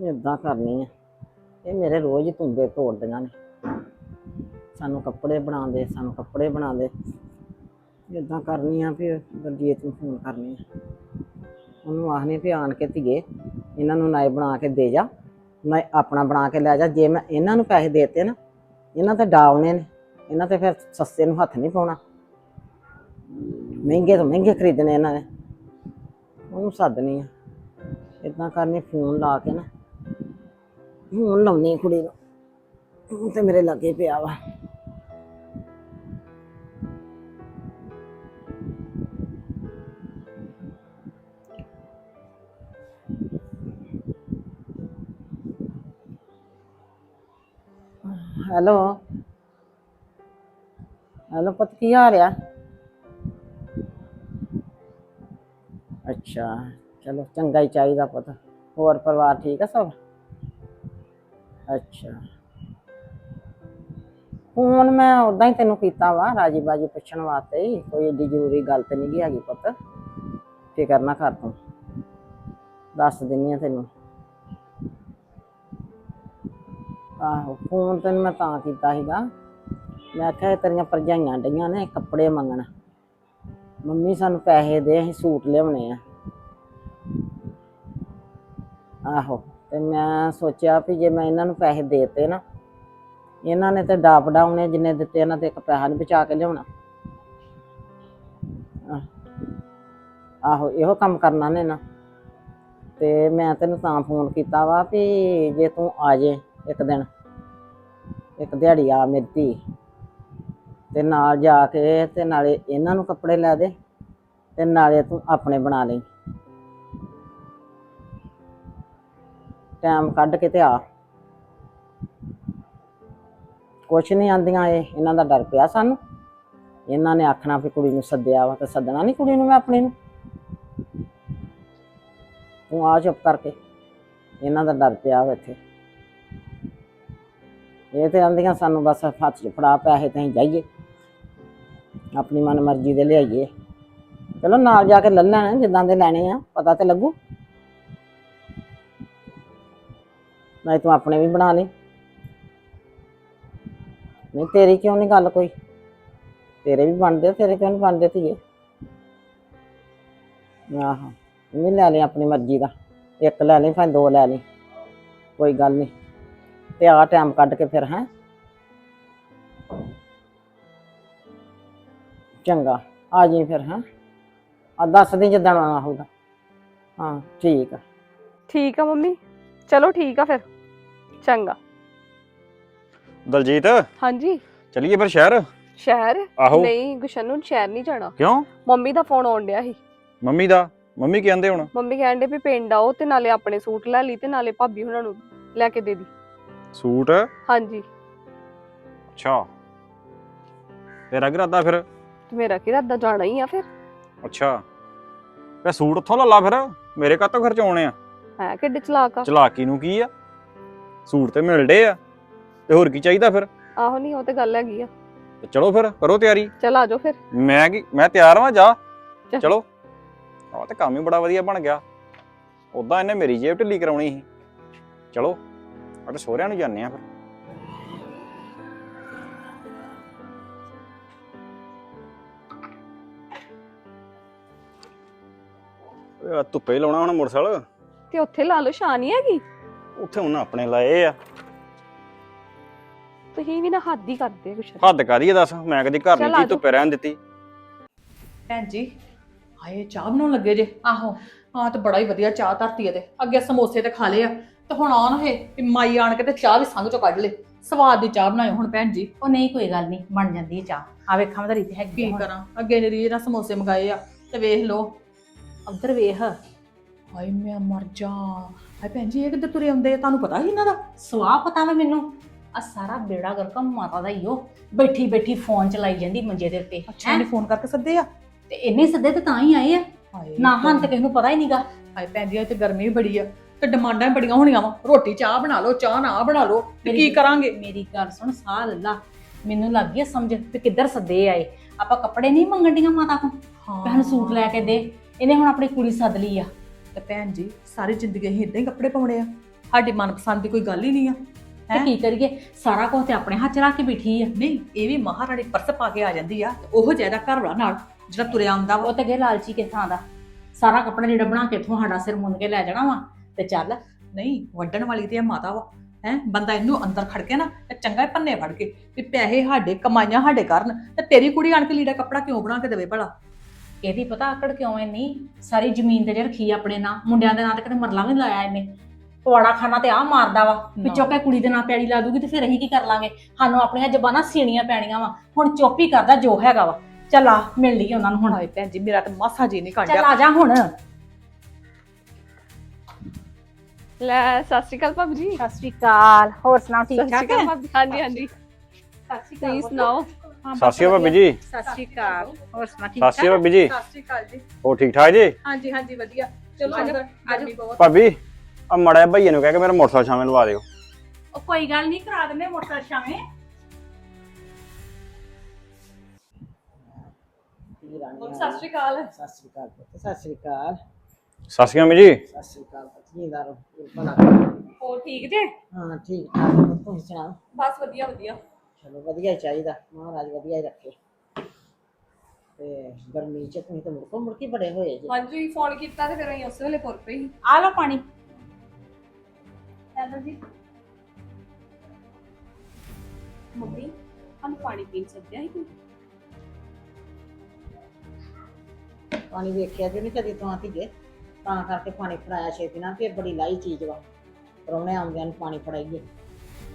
ਇਦਾਂ ਕਰਨੀ ਆ। ਇਹ ਮੇਰੇ ਰੋਜ਼ ਹੀ ਤੁੰਬੇ ਤੋੜਦੀਆਂ ਨੇ। ਸਾਨੂੰ ਕੱਪੜੇ ਬਣਾਉਂਦੇ, ਸਾਨੂੰ ਕੱਪੜੇ ਬਣਾਉਂਦੇ। ਦੇ ਇਦਾਂ ਕਰਨੀ ਆ ਵੀ ਦਲਜੀਤ ਨੂੰ ਫੋਨ ਕਰਨੀ ਆ। ਉਹਨੂੰ ਆਖਣੀ ਵੀ ਆਣ ਕੇ ਧੀਏ, ਇਹਨਾਂ ਨੂੰ ਨਾਏ ਬਣਾ ਕੇ ਦੇ ਜਾ। ਨਾ ਆਪਣਾ ਬਣਾ ਕੇ ਲੈ ਜਾ। ਜੇ ਮੈਂ ਇਹਨਾਂ ਨੂੰ ਪੈਸੇ ਦੇਤੇ ਨਾ, ਇਹਨਾਂ ਤੇ ਡਾਉਣੇ ਨੇ। ਇਹਨਾਂ ਤੇ ਫਿਰ ਸਸਤੇ ਨੂੰ ਹੱਥ ਨਹੀਂ ਪਾਉਣਾ। ਮਹਿੰਗੇ ਤੋਂ ਮਹਿੰਗੇ ਖਰੀਦਣੇ ਇਹਨਾਂ ਨੇ। ਉਹਨੂੰ ਸੱਦਣੀ ਆ। ਇਦਾਂ ਕਰਨੀ ਫੋਨ ਲਾ ਕੇ ਨਾ। ਹੁਣ ਲਾਉਣੀ ਕੁੜੀ ਨੂੰ। ਹੁਣ ਤੇ ਮੇਰੇ ਲਾਗੇ ਪਿਆ ਵਾ। ਹੈਲੋ। ਹੈਲੋ ਪੁੱਤ, ਕੀ ਹਾਲ ਆ? ਅੱਛਾ, ਚਲੋ ਚੰਗਾ ਹੀ ਚਾਹੀਦਾ ਪੁੱਤ। ਹੋਰ ਪਰਿਵਾਰ ਠੀਕ ਆ ਸਭ? ਅੱਛਾ। ਫੋਨ ਮੈਂ ਉਦਾਂ ਹੀ ਤੈਨੂੰ ਕੀਤਾ ਵਾ ਰਾਜੀ ਬਾਜੀ ਪੁੱਛਣ ਵਾਸਤੇ ਹੀ। ਕੋਈ ਏਡੀ ਜ਼ਰੂਰੀ ਗੱਲ ਤੇ ਨਹੀਂ ਹੈਗੀ ਪੁੱਤ। ਫਿਕਰ ਨਾ ਕਰ ਤੂੰ। ਦੱਸ ਦਿੰਨੀ ਆ ਤੈਨੂੰ। ਆਹੋ, ਫੋਨ ਤੈਨੂੰ ਮੈਂ ਤਾਂ ਕੀਤਾ ਸੀਗਾ। ਮੈਂ ਆਖਿਆ ਇਹ ਤੇਰੀਆਂ ਭਰਜਾਈਆਂ ਡਈਆਂ ਨੇ ਕੱਪੜੇ ਮੰਗਣ। ਮੰਮੀ ਸਾਨੂੰ ਪੈਸੇ ਦੇ, ਅਸੀਂ ਸੂਟ ਲਿਆਉਣੇ ਆ। ਆਹੋ। ਤੇ ਮੈਂ ਸੋਚਿਆ ਵੀ ਜੇ ਮੈਂ ਇਹਨਾਂ ਨੂੰ ਪੈਸੇ ਦੇਤੇ ਨਾ, ਇਹਨਾਂ ਨੇ ਤੇ ਡਾਪ ਡਾਉਣੇ ਜਿੰਨੇ ਦਿੱਤੇ ਇਹਨਾਂ ਤੇ ਇੱਕ ਪੈਸਾ ਨਹੀਂ ਬਚਾ ਕੇ ਲਿਆਉਣਾ। ਆਹੋ, ਇਹੋ ਕੰਮ ਕਰਨਾ ਨੇ ਨਾ। ਤੇ ਮੈਂ ਤੈਨੂੰ ਤਾਂ ਫੋਨ ਕੀਤਾ ਵਾ ਵੀ ਜੇ ਤੂੰ ਆ ਜੇ ਇੱਕ ਦਿਨ, ਇੱਕ ਦਿਹਾੜੀ ਆ ਮੇਰੀ ਧੀ। ਤੇ ਨਾਲ ਜਾ ਕੇ ਤੇ ਨਾਲੇ ਇਹਨਾਂ ਨੂੰ ਕੱਪੜੇ ਲੈ ਦੇ, ਤੇ ਨਾਲੇ ਤੂੰ ਆਪਣੇ ਬਣਾ ਲਈ। ਟਾਈਮ ਕੱਢ ਕੇ ਤੇ ਆ। ਕੁਛ ਨਹੀਂ ਆਂਦੀਆਂ ਇਹ, ਇਹਨਾਂ ਦਾ ਡਰ ਪਿਆ ਸਾਨੂੰ। ਇਹਨਾਂ ਨੇ ਆਖਣਾ ਵੀ ਕੁੜੀ ਨੂੰ ਸੱਦਿਆ ਵਾ ਤੇ ਸੱਦਣਾ ਨਹੀਂ ਕੁੜੀ ਨੂੰ ਮੈਂ ਆਪਣੀ ਨੂੰ। ਤੂੰ ਆ ਚੁੱਪ ਕਰਕੇ, ਇਹਨਾਂ ਦਾ ਡਰ ਪਿਆ ਵਾ ਇੱਥੇ। ਇਹ ਤੇ ਆਂਦੀਆਂ ਸਾਨੂੰ ਬਸ ਹੱਥ 'ਚ ਫੜਾ ਪੈਸੇ ਤੇ ਅਸੀਂ ਜਾਈਏ। ਆਪਣੀ ਮਨ ਮਰਜ਼ੀ ਦੇ ਲਿਆਈਏ। ਚਲੋ ਨਾਲ ਜਾ ਕੇ ਲੈ ਲੈਣਾ, ਜਿੱਦਾਂ ਦੇ ਲੈਣੇ ਆ, ਪਤਾ ਤੇ ਲੱਗੂ। ਨਹੀਂ ਤੂੰ ਆਪਣੇ ਵੀ ਬਣਾ ਲਈ। ਨਹੀਂ, ਤੇਰੀ ਕਿਉਂ ਨਹੀਂ ਗੱਲ ਕੋਈ? ਤੇਰੇ ਵੀ ਬਣਦੇ ਤੇਰੇ ਕਿਉਂ ਨਹੀਂ ਬਣਦੇ ਧੀਏ? ਆਹੋ ਵੀ ਲੈ ਲਈ ਆਪਣੀ ਮਰਜ਼ੀ ਦਾ। ਇੱਕ ਲੈ ਲਈ ਭਾਵੇਂ ਦੋ ਲੈ ਲਈ। ਕੋਈ ਗੱਲ ਨਹੀਂ ਤੇ ਆ ਟਾਈਮ ਕੱਢ ਕੇ ਫਿਰ, ਹੈ? ਚੰਗਾ, ਆ ਜੀ ਫਿਰ, ਹੈ? ਆ ਦੱਸ ਦੀ ਜਿੱਦਣ ਆਉਣਾ ਹੋਊਗਾ। ਹਾਂ, ਠੀਕ ਆ। ਠੀਕ ਆ ਮੰਮੀ। ਚਲੋ ਠੀਕ ਆ ਫਿਰ। ਚੰਗਾ। ਦਲਜੀਤ? ਹਾਂਜੀ। ਚਲੀਏ ਫਿਰ ਸ਼ਹਿਰ? ਸ਼ਹਿਰ? ਆਹੋ। ਨਹੀਂ ਗੁਸ਼ਨ ਨੂੰ ਸ਼ਹਿਰ ਨਹੀਂ ਜਾਣਾ। ਕਿਉਂ? ਮੰਮੀ ਦਾ ਫੋਨ ਆਉਣ ਡਿਆ ਸੀ। ਮੰਮੀ ਦਾ? ਮੰਮੀ ਕੀ ਕਹਿੰਦੇ ਹੁਣ। ਮੰਮੀ ਕਹਿੰਦੇ ਵੀ ਪਿੰਡ ਆਓ ਤੇ ਨਾਲੇ ਆਪਣੇ ਸੂਟ ਲੈ ਲਈ ਤੇ ਨਾਲੇ ਭਾਬੀ ਹੁਣਾਂ ਨੂੰ ਲੈ ਕੇ ਦੇ ਦੀ। ਸੂਟ? ਹਾਂਜੀ। ਅੱਛਾ। ਤੇਰਾ ਇਰਾਦਾ ਫਿਰ? ਤੇ ਮੇਰਾ ਕੀ ਰੱਦਾ ਜਾਣਾ ਹੀ ਆ ਫਿਰ। ਅੱਛਾ। ਤੇ ਸੂਟ ਉੱਥੋਂ ਲੈ ਲਾ ਫਿਰ। ਮੇਰੇ ਕਾਹਤੋਂ ਖਰਚ ਆਉਣੇ ਆ। ਹੈ ਕਿੱਡੇ ਚਲਾਕ ਆ। ਚਲਾਕੀ ਨੂੰ ਕੀ ਆ? ਸੂਟ ਤੇ ਮਿਲਦੇ ਆ। ਤੇ ਹੋਰ ਕੀ ਚਾਹੀਦਾ ਫਿਰ? ਆਹੋ ਨਹੀਂ ਉਹ ਤੇ ਗੱਲ ਹੈਗੀ ਆ। ਤੇ ਚਲੋ ਫਿਰ ਕਰੋ ਤਿਆਰੀ। ਚਲ ਆ ਜਾਓ ਫਿਰ। ਮੈਂ ਕੀ ਮੈਂ ਤਿਆਰ ਹਾਂ ਜਾ। ਚੱਲ। ਚਲੋ। ਆਹ ਤੇ ਕੰਮ ਹੀ ਬੜਾ ਵਧੀਆ ਬਣ ਗਿਆ। ਉਦਾਂ ਇਹਨੇ ਮੇਰੀ ਜੇਬ ਢਿੱਲੀ ਕਰਾਉਣੀ ਸੀ। ਚਲੋ ਅਤੇ ਸਹੁਰਿਆਂ ਨੂੰ ਜਾਂਦੇ ਆ ਫਿਰ। ਓਏ ਆਹ ਧੁੱਪੇ ਹੀ ਲਾਉਣਾ ਹੁਣ ਮੋਟਰਸਾਈਕਲ। ਤੇ ਉੱਥੇ ਲਾ ਲਓ ਸ਼ਾਨ ਹੈਗੀ? ਉੱਥੇ ਉਹਨਾਂ ਆਪਣੇ ਲਾਏ ਆ। ਤੁਸੀਂ ਵੀ ਨਾ ਹੱਦ ਹੀ ਕਰਦੇ ਕੁਛ। ਹੱਦ ਕਰੀਏ ਦੱਸ? ਮੈਂ ਕਦੀ ਘਰ ਚੱਲ ਨਹੀਂ ਆ ਜਾਓ। ਧੁੱਪੇ ਰਹਿਣ ਦਿੱਤੀ। ਭੈਣ ਜੀ ਹਾਏ ਚਾਹ ਬਣਾਉਣ ਲੱਗੇ ਜੇ। ਆਹੋ। ਹਾਂ ਤੇ ਬੜਾ ਹੀ ਵਧੀਆ ਚਾਹ ਧਰਤੀ ਇਹਦੇ ਅੱਗੇ ਸਮੋਸੇ ਤੇ ਖਾ ਲਏ ਆ। ਤੇ ਹੁਣ ਆਉਣ ਹੈ ਵੀ ਮਾਈ ਆਣ ਕੇ ਤੇ ਚਾਹ ਵੀ ਸੰਗ ਚੋਂ ਕੱਢ ਲੇ। ਸਵਾਦ ਦੀ ਚਾਹ ਬਣਾਇਓ ਹੁਣ ਭੈਣ ਜੀ। ਉਹ ਨਹੀਂ ਕੋਈ ਗੱਲ ਨਹੀਂ। ਬਣ ਜਾਂਦੀ ਹੈ ਚਾਹ। ਆ ਵੇਖਾਂ ਮੈਂ ਤੇ ਹੈਗੀ ਕੀ ਹੁਣ। ਕਰਾਂ? ਅੱਗੇ ਨੇ ਰੀਜ ਨਾਲ ਸਮੋਸੇ ਮੰਗਾਏ ਆ। ਤੇ ਵੇਖ ਲੋ ਉੱਧਰ ਵੇਖ। ਹਾਏ ਮੈਂ ਮਰ ਜਾ। ਹਾਏ ਭੈਣ ਜੀ ਇਹ ਕਿੱਧਰ ਤੁਰੇ ਆਉਂਦੇ ਆ? ਤੁਹਾਨੂੰ ਪਤਾ ਸੀ ਇਹਨਾਂ ਦਾ। ਸਵਾਹ ਪਤਾ ਵਾ ਮੈਨੂੰ। ਆ ਸਾਰਾ ਬੇੜਾ ਗਰਕਾ ਮਾਤਾ ਦਾ ਹੀ ਉਹ ਬੈਠੀ ਬੈਠੀ ਫੋਨ ਚਲਾਈ ਜਾਂਦੀ ਮੰਜੇ ਦੇ ਉੱਤੇ। ਅੱਛਾ? ਇਹਨੇ ਫੋਨ ਕਰਕੇ ਸੱਦੇ ਆ? ਤੇ ਇੰਨੇ ਸੱਦੇ ਤੇ ਤਾਂ ਹੀ ਆਏ ਆ। ਹਾਏ ਨਾ ਹਾਂ ਤੇ ਕਿਸ ਨੂੰ ਪਤਾ ਹੀ ਨਹੀਂਗਾ ਹਾਏ ਭੈਣ ਜੀ ਇੱਥੇ ਗਰਮੀ ਵੀ ਬੜੀ ਆ। ਤੇ ਡਿਮਾਂਡਾਂ ਵੀ ਬੜੀਆਂ ਹੋਣੀਆਂ ਵਾ। ਰੋਟੀ ਚਾਹ ਬਣਾ ਲਓ ਚਾਹ ਨਾ ਬਣਾ ਲਓ। ਤੇ ਕੀ ਕਰਾਂਗੇ? ਮੇਰੀ ਗੱਲ ਸੁਣ ਸਾਹ ਲੱਲਾ ਮੈਨੂੰ ਲੱਗ ਗਿਆ ਸਮਝ ਵੀ ਕਿੱਧਰ ਸੱਦੇ ਆਏ। ਆਪਾਂ ਕੱਪੜੇ ਨਹੀਂ ਮੰਗਣ ਡੀਆਂ ਮਾਤਾ ਹਾਂ। ਭੈਣ ਸੂਟ ਲੈ ਕੇ ਦੇ। ਇਹਨੇ ਹੁਣ ਆਪਣੀ ਕੁੜੀ ਸੱਦ ਲਈ ਆ। ਤੇ ਭੈਣ ਜੀ ਸਾਰੀ ਜ਼ਿੰਦਗੀ ਅਸੀਂ ਇਦਾਂ ਹੀ ਕੱਪੜੇ ਪਾਉਣੇ ਆ। ਸਾਡੀ ਮਨਪਸੰਦ ਦੀ ਕੋਈ ਗੱਲ ਹੀ ਨਹੀਂ ਆ। ਤੇ ਕੀ ਕਰੀਏ? ਸਾਰਾ ਕੁਝ ਤੇ ਆਪਣੇ ਹੱਥ 'ਚ ਰੱਖ ਕੇ ਬੈਠੀ ਆ। ਨਹੀਂ ਇਹ ਵੀ ਮਹਾਰਾਣੀ ਪਰਸ ਪਾ ਕੇ ਆ ਜਾਂਦੀ ਆ ਉਹ ਜ਼ਿਆਦਾ ਘਰ ਵਾਲਾ ਨਾਲ ਜਿਹੜਾ ਤੁਰਿਆ ਆਉਂਦਾ ਵਾ। ਉਹ ਤੇ ਗਏ ਲਾਲਚੀ ਕਿਸ ਥਾਂ ਦਾ? ਸਾਰਾ ਕੱਪੜਾ ਜਿਹੜਾ ਬਣਾ ਕੇ ਇਥੋਂ ਸਾਡਾ ਸਿਰ ਮੁੰਨ ਕੇ ਲੈ ਜਾਣਾ ਵਾ ਤੇ ਚੱਲ। ਨਹੀਂ ਵੱਢਣ ਵਾਲੀ ਤੇ ਇਹ ਮਾਤਾ ਵਾ। ਹੈ? ਬੰਦਾ ਇਹਨੂੰ ਅੰਦਰ ਖੜ ਕੇ ਨਾ ਤੇ ਚੰਗਾ ਹੀ ਪੰਨੇ ਫੜ ਕੇ ਵੀ ਪੈਸੇ ਸਾਡੇ ਕਮਾਈਆਂ ਸਾਡੇ ਕਰਨ ਤੇ ਤੇਰੀ ਕੁੜੀ ਆਣ ਕੇ ਲੀੜਾ ਕੱਪੜਾ ਕਿਉਂ ਬਣਾ ਕੇ ਦੇਵੇ ਭਲਾ? ਇਹਦੀ ਪਤਾ ਆਕੜ ਕਿਉਂ ਐ ਨਹੀਂ ਸਾਰੀ ਜ਼ਮੀਨ ਤੇ ਜੇ ਰੱਖੀ ਆ ਆਪਣੇ ਨਾਂ ਮੁੰਡਿਆਂ ਦੇ ਨਾਂ ਤੇ ਕਦੇ ਮਰਲਾ ਵੀ ਨੀ ਲਾਇਆ ਇਹਨੇ। ਪਵਾੜਾ ਖਾਣਾ ਤੇ ਆ ਮਾਰਦਾ ਵਾ ਵੀ ਨਾ। ਕੁੜੀ ਦੇ ਨਾਂ ਪੈੜੀ ਲਾ ਦੂਗੀ ਤੇ ਫਿਰ ਅਸੀਂ ਕੀ ਕਰ ਲਾਂਗੇ? ਸਾਨੂੰ ਆਪਣੀਆਂ ਜ਼ਬਾਨਾਂ ਸੀਣੀਆਂ ਪੈਣੀਆਂ ਵਾ। ਹੁਣ ਚੁੱਪ ਹੀ ਕਰਦਾ ਜੋ ਹੈਗਾ ਵਾ। ਚੱਲ ਆ ਮਿਲ ਲਈਏ ਉਹਨਾਂ ਨੂੰ ਹੁਣ। ਹਾਏ ਭੈਣ ਜੀ ਮੇਰਾ ਤਾਂ ਮਾਸਾ ਜੀ ਨਹੀਂ ਚੱਲ ਕਾਂਡਿਆ ਆ ਜਾ ਹੁਣ। ਲੈ ਸਤਿ ਸ਼੍ਰੀ ਅਕਾਲ ਭਾਬੀ ਜੀ। ਸਤਿ ਸ਼੍ਰੀ ਅਕਾਲ। ਹੋਰ ਸੁਣਾਓ ਠੀਕ ਠਾਕ ਭਾਬੀ ਹਾਂਜੀ ਹਾਂਜੀ। ਸਤਿ ਸ਼੍ਰੀ ਤੁਸੀਂ ਸੁਣਾਓ? ਸਤਿ ਸ਼੍ਰੀ ਅਕਾਲ ਭਾਬੀ ਜੀ। ਸਤਿ ਸ਼੍ਰੀ ਅਕਾਲ। ਹੋਰ ਸੁਣਾ ਠੀਕ ਸਤਿ ਸ਼੍ਰੀ ਅਕਾਲ ਭਾਬੀ ਜੀ। ਸਤਿ ਸ਼੍ਰੀ ਅਕਾਲ ਜੀ। ਹੋ ਠੀਕ ਠਾਕ ਜੀ? ਹਾਂਜੀ ਹਾਂਜੀ ਵਧੀਆ। ਚਲੋ ਆਜੋ, ਅੰਦਰ ਆਜੋ। ਬਹੁਤ। ਭਾਬੀ ਆ ਮੜਾ ਭਈਏ ਨੂੰ ਕਹਿ ਕੇ ਮੇਰਾ ਮੋਟਰਸਾਈਕਲ ਸ਼ਾਮੇ ਲਵਾ ਦਿਓ। ਉਹ ਕੋਈ ਗੱਲ ਨਹੀਂ ਕਰਾ ਦਿੰਦੇ ਮੋਟਰ ਸ਼ਾਮੇ ਸਤਿ ਸ਼੍ਰੀ ਅਕਾਲ। ਸਤਿ ਸ੍ਰੀ ਅਕਾਲ ਪੁੱਤ, ਸਤਿ ਸ੍ਰੀ ਅਕਾਲ। ਸਤਿ ਸ਼੍ਰੀ ਅਕਾਲ ਜੀ। ਸਤਿ ਸ੍ਰੀ ਅਕਾਲ ਰਹੋ ਭਲਾ। ਹੋਰ ਠੀਕ ਜੇ? ਹਾਂ ਠੀਕ ਠਾਕ ਤੁਸੀਂ ਸੁਣਾਓ? ਬਸ ਵਧੀਆ ਵਧੀਆ। ਚਲੋ ਵਧੀਆ ਹੀ ਚਾਹੀਦਾ। ਮਹਾਰਾਜ ਵਧੀਆ ਹੀ ਰੱਖੇ। ਤੇ ਗਰਮੀ ਚ ਤੁਸੀਂ ਤਾਂ ਮੁੜਕੋ ਮੁੜਕੀ ਬੜੇ ਹੋਏ ਜੀ। ਹਾਂਜੀ ਫੋਨ ਕੀਤਾ ਤੇ ਫਿਰ ਅਸੀਂ ਉਸੇ ਵੇਲੇ ਪੁਰ ਪਈ ਆ ਲਓ ਪਾਣੀ। ਹੈਲੋ ਜੀ। ਮੰਮੀ ਸਾਨੂੰ ਪਾਣੀ ਪੀਣ ਸੱਦਿਆ ਸੀ ਕੋਈ ਪਾਣੀ ਵੇਖਿਆ ਜੀ ਨਹੀਂ ਕਦੀ ਤੋਂ ਧੀਏ ਤਾਂ ਕਰਕੇ ਪਾਣੀ ਫੜਾਇਆ ਛੇਤੀ ਨਾਲ ਫਿਰ ਬੜੀ ਲਾਈ ਚੀਜ਼ ਵਾ। ਪਰੌਣੇ ਆਉਂਦਿਆਂ ਨੂੰ ਪਾਣੀ ਫੜਾਈਏ।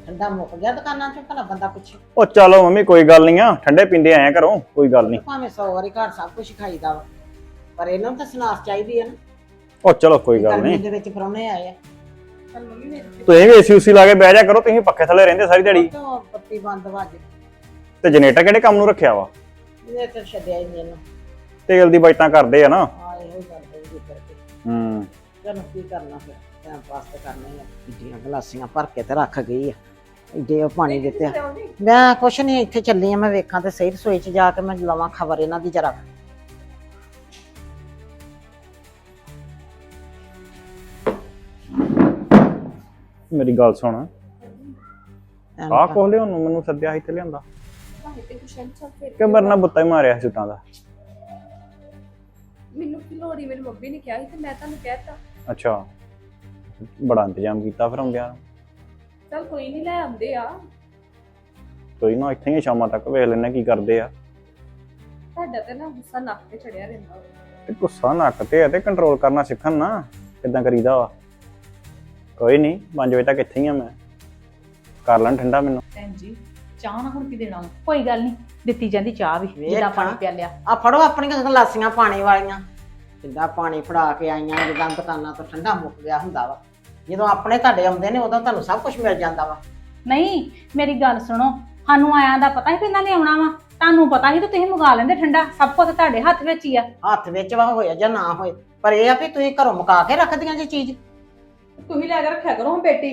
ਠੰਡਾ ਮੁੱਕ ਗਿਆ ਦੁਕਾਨਾਂ ਚੋਂ ਭਲਾ ਬੰਦਾ ਪੁੱਛੇ। ਉਹ ਚਲੋ ਮੰਮੀ ਕੋਈ ਗੱਲ ਨਹੀਂ ਆ। ਠੰਡੇ ਪੀਂਦੇ ਆਇਆ ਕਰੋ ਕੋਈ ਗੱਲ ਨਹੀਂ। ਭਾਵੇਂ 100 ਵਾਰੀ ਘਰ ਸਭ ਕੁਝ ਖਾਈਦਾ ਵਾ ਪਰ ਇਹਨਾਂ ਨੂੰ ਤਾਂ ਸਨਾਸ ਚਾਹੀਦੀ ਹੈ ਨਾ। ਉਹ ਚਲੋ ਕੋਈ ਗੱਲ ਗਰਮੀ ਨਹੀਂ। ਦੇ ਵਿੱਚ ਪਰੌਣੇ ਆਏ ਆ। ਚਲ ਮੰਮੀ ਮੇਰੇ ਤੁਸੀਂ ਵੀ ਏਸੀ ਉਸੀ ਲਾ ਕੇ ਬਹਿ ਜਾ ਕਰੋ ਤੁਸੀਂ ਪੱਖੇ ਥੱਲੇ ਰਹਿੰਦੇ ਸਾਰੀ ਦਿਹਾੜੀ। ਤੋਂ ਬੱਤੀ ਬੰਦ ਵੱਜ ਤੇ ਜਨਰੇਟਰ ਕਿਹੜੇ ਕੰਮ ਨੂੰ ਰੱਖਿਆ ਵਾ? ਇਹ ਤੇ ਛੱਡਿਆ ਹੀ ਨਹੀਂ ਇਹਨੂੰ। ਤੇਲ ਦੀ ਬਚਤਾਂ ਕਰਦੇ ਆ ਨਾ। ਆ ਇਹੋ ਹੀ ਗੱਲ ਹੋਊਗੀ ਕਰਕੇ ਹੂੰ। ਚਲੋ ਕੀ ਕਰਨਾ ਫਿਰ? ਟਾਈਮ ਪਾਸ ਤੇ ਕਰਨਾ ਹੀ ਆ। ਇੱਡੀਆਂ ਗਲਾਸੀਆਂ ਭਰ ਕੇ ਤੇ ਰੱਖ ਗਈ ਆ। ਇੱਡੇ ਉਹ ਪਾਣੀ ਦਿੱਤੇ ਆ। ਮੈਂ ਕੁਛ ਨਹੀਂ ਇੱਥੇ ਚੱਲੀ ਆ ਮੈਂ ਵੇਖਾਂ ਤੇ ਸਹੀ ਰਸੋਈ ਚ ਜਾ ਕੇ ਮੈਂ ਲਵਾਂ ਖਬਰ ਇਹਨਾਂ ਦੀ ਜਰਾ। ਮੇਰੀ ਗੱਲ ਸੁਣ। ਆਹ ਕੋਹ ਲਿਓ ਨੂੰ ਮੈਨੂੰ ਸੱਦਿਆ ਸੀ ਤੇ ਲਿਆਂਦਾ। ਕਿ ਮਰਨਾ ਬੁੱਤਾ ਹੀ ਮਾਰਿਆ ਸੀ ਦਾ। ਮੈਨੂੰ ਕਿ ਲੋੜੀ ਮੇਰੀ ਮੰਮੀ ਨੇ ਕਿਹਾ ਸੀ ਤੇ ਮੈਂ ਤੁਹਾਨੂੰ ਕਹਿਤਾ। ਅੱਛਾ। ਬੜਾ ਇੰਤਜ਼ਾਮ ਕੀਤਾ ਫਿਰ ਆਉਂਦਿਆਂ ਨੂੰ। ਚਲ ਕੋਈ ਨਹੀਂ ਲੈ ਆਉਂਦੇ ਆ। ਕੋਈ ਨਾ ਇੱਥੇ ਹੀ ਸ਼ਾਮਾਂ ਤੱਕ ਵੇਖ ਲੈਣਾ ਕੀ ਕਰਦੇ ਆ। ਤੁਹਾਡਾ ਤੇ ਨਾ ਗੁੱਸਾ ਨੱਕ ਤੇ ਚੜਿਆ ਰਹਿੰਦਾ ਵਾ। ਤੇ ਗੁੱਸਾ ਨੱਕ ਤੇ ਆ ਤੇ ਕੰਟਰੋਲ ਕਰਨਾ ਸਿੱਖਣ ਨਾ ਕਿਦਾਂ ਕਰੀਦਾ ਵਾ। ਕੋਈ ਨਹੀਂ 5 ਵਜੇ ਤੱਕ ਇੱਥੇ ਹੀ ਆ ਮੈਂ। ਕਰ ਲੈਣ ਠੰਡਾ ਮੈਨੂੰ। ਭੈਣ ਜੀ ਚਾਹ ਨਾ ਹੁਣ ਕੀ ਦੇਣਾ ਵਾ? ਕੋਈ ਗੱਲ ਨਹੀਂ ਦਿੱਤੀ ਜਾਂਦੀ ਚਾਹ ਵੀ ਵੇਖ। ਜਿੱਦਾਂ। ਪਾਣੀ ਪਿਆ ਲਿਆ। ਆ ਫੜੋ ਆਪਣੀਆਂ ਗਲਾਸੀਆਂ ਪਾਣੀ ਵਾਲੀਆਂ। ਜਿੱਦਾਂ ਪਾਣੀ ਫੜਾ ਕੇ ਆਈਆਂ ਜਿੱਦਾਂ ਦੁਕਾਨਾਂ ਤੋਂ ਠੰਡਾ ਮੁੱਕ ਗਿਆ ਹੁੰਦਾ ਵਾ। ਜਦੋਂ ਆਪਣੇ ਤੁਹਾਡੇ ਆਉਂਦੇ ਨੇ ਉਦੋਂ ਤੁਹਾਨੂੰ ਸਭ ਕੁਝ ਮਿਲ ਜਾਂਦਾ ਵਾ। ਨਹੀਂ ਮੇਰੀ ਗੱਲ ਸੁਣੋ ਸਾਨੂੰ ਆਇਆਂ ਦਾ ਪਤਾ ਹੀ ਕਿੰਨਾ ਨੇ ਆਉਣਾ ਵਾ? ਤੁਹਾਨੂੰ ਪਤਾ ਸੀ ਤੇ ਤੁਸੀਂ ਮੰਗਾ ਲੈਂਦੇ ਠੰਡਾ ਸਭ ਕੁਝ ਤੁਹਾਡੇ ਹੱਥ ਵਿੱਚ ਹੀ ਆ। ਹੱਥ ਵਿੱਚ ਵਾ ਹੋਇਆ ਜਾਂ ਨਾ ਹੋਏ ਪਰ ਇਹ ਆ ਵੀ ਤੁਸੀਂ ਘਰੋਂ ਮੁਕਾ ਕੇ ਰੱਖਦੀਆਂ ਜੇ ਚੀਜ਼। ਤੁਸੀਂ ਲੈ ਕੇ ਰੱਖਿਆ ਕਰੋ ਹੁਣ ਪੇਟੀ